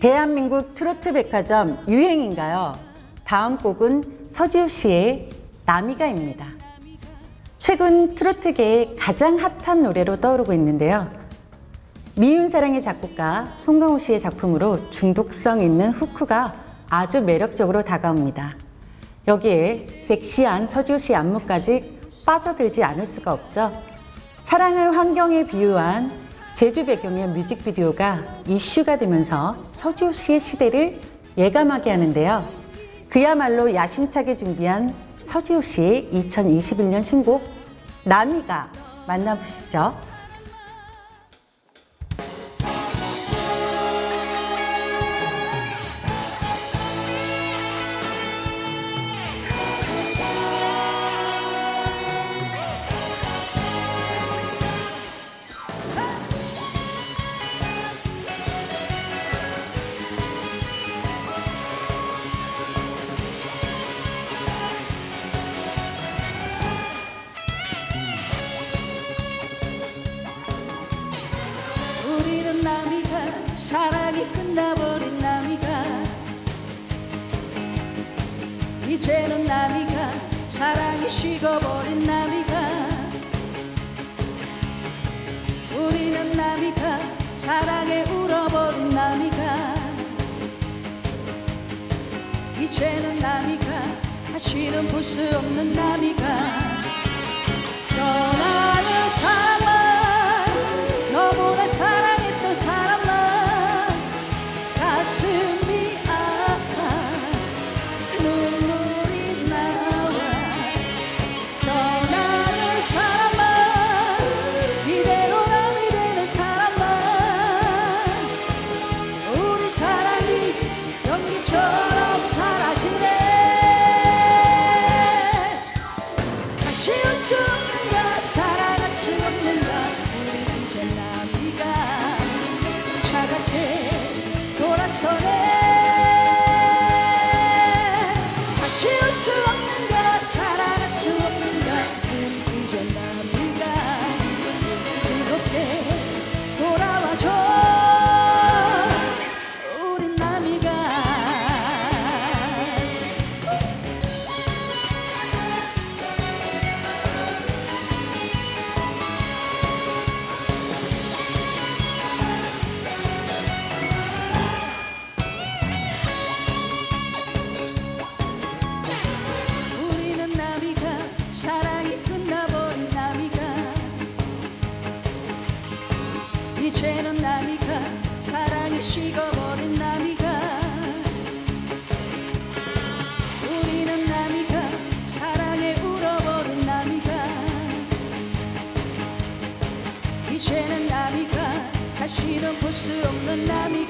대한민국 트로트 백화점 유행인가요? 다음 곡은 서지호 씨의 나미가입니다. 최근 트로트계의 가장 핫한 노래로 떠오르고 있는데요. 미운 사랑의 작곡가 송강호 씨의 작품으로 중독성 있는 후크가 아주 매력적으로 다가옵니다. 여기에 섹시한 서지호 씨의 안무까지 빠져들지 않을 수가 없죠. 사랑을 환경에 비유한 제주 배경의 뮤직비디오가 이슈가 되면서 서지호 씨의 시대를 예감하게 하는데요. 그야말로 야심차게 준비한 서지호 씨의 2021년 신곡 나미가 만나보시죠. 사랑이 끝나버린 남이가. 이제는 남이가 사랑이 식어버린 남이가. 우리는 남이가 사랑에 울어버린 남이가. 이제는 남이가 다시는 볼 수 없는 남이가 사랑이 끝나버린 남이가. 이제는 남이가 사랑이 식어버린 남이가. 우리는 남이가 사랑에 울어버린 남이가. 이제는 남이가 다시는 볼 수 없는 남이가